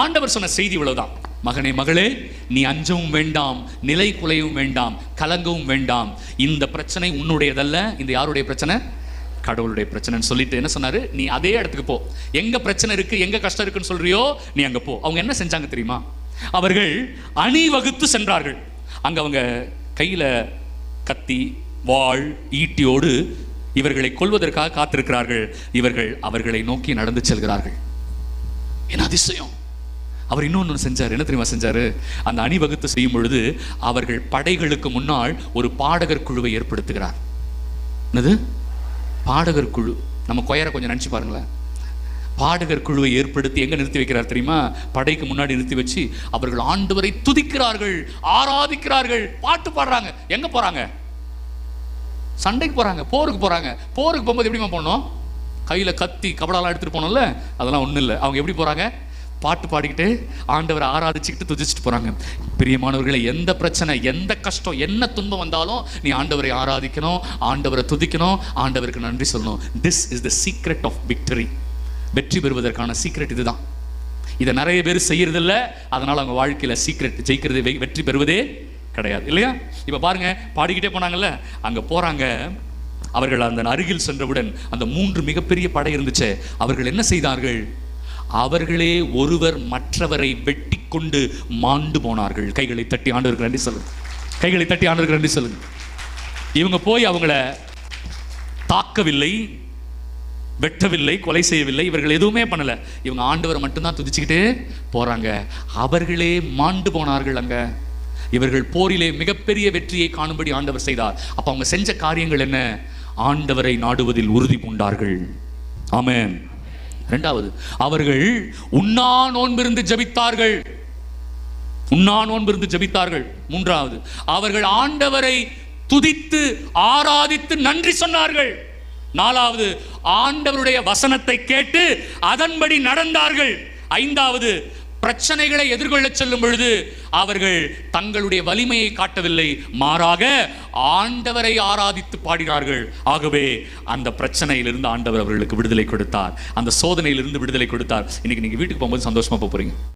ஆண்டவர் சொன்ன செய்தி இவ்வளவுதான். மகனே மகளே நீ அஞ்சவும் வேண்டாம் நிலை குலையவும் வேண்டாம் கலங்கவும் வேண்டாம். இந்த பிரச்சனை உன்னுடையதல்ல. இந்த யாருடைய பிரச்சனை? கடவுளுடைய பிரச்சனைன்னு சொல்லிட்டு என்ன சொன்னாரு? நீ அதே இடத்துக்கு போ. எங்க பிரச்சனை இருக்கு எங்க கஷ்டம் இருக்குன்னு சொல்றியோ நீ அங்க போ. அவங்க என்ன செஞ்சாங்க தெரியுமா? அவர்கள் அணிவகுத்து சென்றார்கள். அங்க அவங்க கையில கத்தி வாள் ஈட்டியோடு இவர்களை கொல்வதற்காக காத்திருக்கிறார்கள். இவர்கள் அவர்களை நோக்கி நடந்து செல்கிறார்கள். என்ன அதிசயம்? அவர் இன்னொன்று செஞ்சார். என்ன தெரியுமா செஞ்சார்? அந்த அணிவகுத்து செய்யும் பொழுது அவர்கள் படைகளுக்கு முன்னால் ஒரு பாடகர் குழுவை ஏற்படுத்துகிறார். என்னது? பாடகர் குழு. நம்ம கொயரை கொஞ்சம் நினச்சி பாருங்களேன். பாடகர் குழுவை ஏற்படுத்தி எங்கே நிறுத்தி வைக்கிறார் தெரியுமா? படைக்கு முன்னாடி நிறுத்தி வச்சு அவர்கள் ஆண்டவரை துதிக்கிறார்கள் ஆராதிக்கிறார்கள். பாட்டு பாடுறாங்க. எங்கே போகிறாங்க சண்டைக்கு போகிறாங்க போருக்கு போகிறாங்க போருக்கு போகும்போது எப்படிமா போனோம்? கையில் கத்தி கபடாலாம் எடுத்துகிட்டு போனோம்ல? அதெல்லாம் ஒன்றும் இல்லை. அவங்க எப்படி போகிறாங்க பாட்டு பாடிக்கிட்டு ஆண்டவரை ஆராதிச்சுக்கிட்டு துதிச்சுட்டு போகிறாங்க பிரியமானவர்களை எந்த பிரச்சனை எந்த கஷ்டம் என்ன துன்பம் வந்தாலும் நீ ஆண்டவரை ஆராதிக்கணும் ஆண்டவரை துதிக்கணும் ஆண்டவருக்கு நன்றி சொல்லணும். This is the secret of victory வெற்றி பெறுவதற்கான சீக்ரெட் இதுதான். இதை நிறைய பேர் செய்யறதில்ல. அதனால் அவங்க வாழ்க்கையில் சீக்ரெட் ஜெயிக்கிறது வெற்றி பெறுவதே கிடையாது. இல்லையா? இப்போ பாருங்க பாடிக்கிட்டே போனாங்கல்ல அங்கே போகிறாங்க அவர்கள் அந்த அருகில் சென்றவுடன் அந்த மூன்று மிகப்பெரிய படை இருந்துச்சு. அவர்கள் என்ன செய்தார்கள்? அவர்களே ஒருவர் மற்றவரை வெட்டி கொண்டு மாண்டு போனார்கள். கைகளை தட்டி ஆண்டவருக்கு நன்றி சொல்லுங்க. கைகளை தட்டி ஆண்டவருக்கு நன்றி சொல்லுங்க. இவங்க போய் அவங்கள தாக்கவில்லை வெட்டவில்லை கொலை செய்யவில்லை. இவர்கள் எதுவுமே பண்ணல. இவங்க ஆண்டவரை மட்டும்தான் துதிச்சுக்கிட்டே போறாங்க. அவர்களே மாண்டு போனார்கள் அங்க. இவர்கள் போரிலே மிகப்பெரிய வெற்றியை காணும்படி ஆண்டவர் செய்தார். அப்ப அவங்க செஞ்ச காரியங்கள் என்ன? ஆண்டவரை நாடுவதில் உறுதி பூண்டார்கள். ஆமேன். இரண்டாவது அவர்கள் உண்ணா நோன்பிருந்து ஜெபித்தார்கள். உண்ணா நோன்பிருந்து ஜபித்தார்கள். மூன்றாவது அவர்கள் ஆண்டவரை துதித்து ஆராதித்து நன்றி சொன்னார்கள். நாலாவது ஆண்டவருடைய வசனத்தை கேட்டு அதன்படி நடந்தார்கள். ஐந்தாவது பிரச்சனைகளை எதிர்கொள்ள செல்லும் பொழுது அவர்கள் தங்களுடைய வலிமையை காட்டவில்லை. மாறாக ஆண்டவரை ஆராதித்து பாடினார்கள். ஆகவே அந்த பிரச்சனையிலிருந்து ஆண்டவர் அவர்களுக்கு விடுதலை கொடுத்தார். அந்த சோதனையிலிருந்து விடுதலை கொடுத்தார். இன்னைக்கு நீங்க வீட்டுக்கு போகும்போது சந்தோஷமா போக போறீங்க.